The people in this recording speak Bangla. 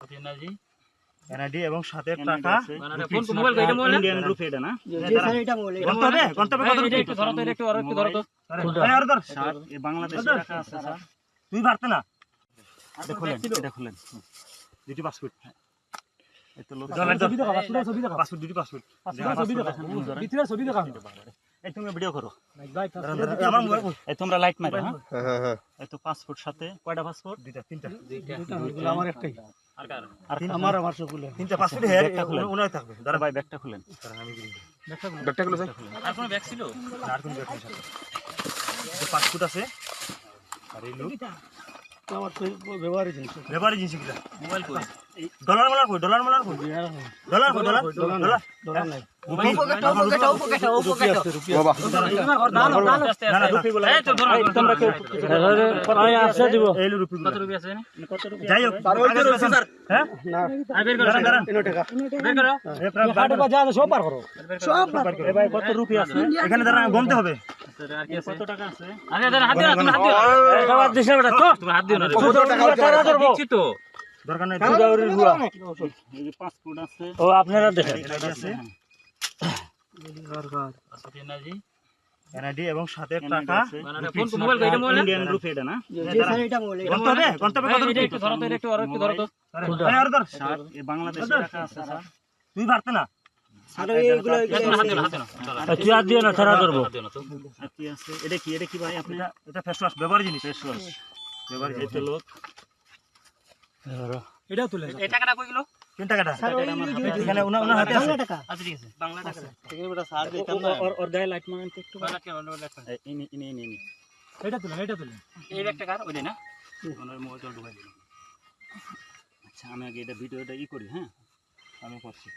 এনার্জি। এনআইডি এবং সাথে টাকা ইন্ডিয়ান রুপি এটা না? গন্তব্যে গন্তব্যে কত একটু ধরো তো একটু আর একটু ধরো তো। আরে আরে ধর। ষাট এ বাংলাদেশি টাকা আছে স্যার। তুই পারতে না? এটা খুলেন এটা খুলেন। দুটি পাসপোর্ট। এই তো লোক ছবি দেখা পাসপোর্ট দুটি পাসপোর্ট এই তুমি ভিডিও করো। আমার মোবাইল এই তোমরা লাইট মারো হ্যাঁ? এই তো পাসপোর্ট সাথে কয়টা পাসপোর্ট? দুইটা তিনটা। আমার কার আর আমার আমার তিনটা পাসপোর্ট হেয়ার ব্যাগটা খুলেন। উনাই থাকবে দাঁড়া ভাই ব্যাগটা খুলেন। আমি দিই। আর কোনো ব্যাগ ছিল? আর কোন ব্যাগ নেই সাথে পাসপোর্ট আছে। আর এই লোক ব্যবহারই জিনিস। কিনা মোবাইল কই? ডলার মালার কই? ডলার মালার কই? ডলার কই? ডলার? ডলার মোবাইল আস্তে না না আস্তে রুপি বলা এই তো ধরো তোমরা কেউ এই লো রুপি কত রুপি আছে? না যাই হোক হ্যাঁ? কত রুপি আছে? এখানে দাঁড়ান গমতে হবে। কত টাকা আছে? আরে হাত দিও না তুমি হাত দিও সবার তো তুমি হাত দিও না রে। দিচ্ছি তো। দরকার নাই এই যে পাসপোর্ট আছে। ও আপনারা দেখেন। আছে। এনার্জি এবং সাথে টাকা। আছে। মোবাইল এটা মোবাইল ইন্ডিয়ান রুপি এটা না? গন্তব্যে গন্তব্যে কত এটা রুপি একটু ধরো তো একটু আর একটু ধরো তো। আরে আরে ধর। বাংলাদেশি টাকা আছে স্যার। তুই পারতে না? এই তুমি হাত দিও না হাত দিও না তুই আর দিও না ছাড়া ধরবো। হাত দিও না তো আর কি আছে। এটা কি এটা কি ভাই আপনি? এটা এটা ফেস ওয়াশ ব্যবহার জিনিস। ফেস ওয়াশ ব্যবহার এই তো লোক। এই টাকাটা কই গেল? তিন টাকাটা এখানে ওনার ওনার হাতে আছে। আচ্ছা ঠিক আছে। বাংলা টাকা। ওর ওর গায়ে লাইট মারেন তো একটু। বাংলা টাকা বাংলা টাকা। এই ইনি ইনি ইনি ইনি এই ব্যাগটা কার? ওইটাই না? ওনার মোবাইলটা ঢুকাই দিলাম। আচ্ছা আমি আগে এটা ভিডিওটা ই করি হ্যাঁ? আমি করছি।